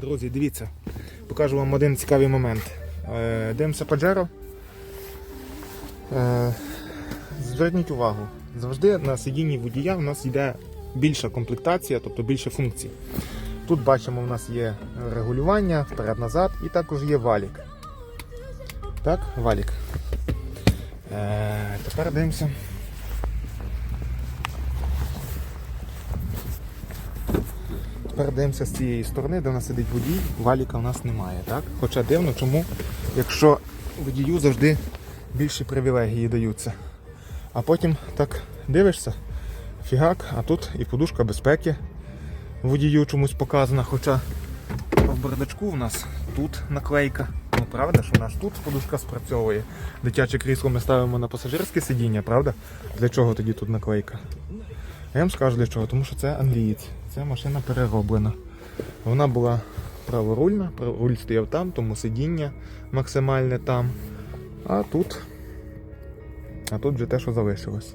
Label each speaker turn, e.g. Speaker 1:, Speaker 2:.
Speaker 1: Друзі, дивіться, покажу вам один цікавий момент. Е, Дивимося Pajero. Е, Зверніть увагу, завжди на сидінні водія у нас йде більша комплектація, тобто більше функцій. Тут бачимо, у нас є регулювання вперед-назад і також є валік. Так, валік. Е, тепер дивимося. Тепер з цієї сторони, де у нас сидить водій, валіка у нас немає. Так? Хоча дивно, чому, якщо водію завжди більші привілегії даються. А потім так дивишся, фігак, а тут і подушка безпеки водію чомусь показана, хоча в бардачку у нас тут наклейка. Ну правда, що у нас тут подушка спрацьовує. Дитяче крісло ми ставимо на пасажирське сидіння, правда? Для чого тоді тут наклейка? Я вам скажу для чого, тому що це англієць. Ця машина перероблена. Вона була праворульна, руль стояв там, тому сидіння максимальне там. А тут. А тут вже те, що залишилось.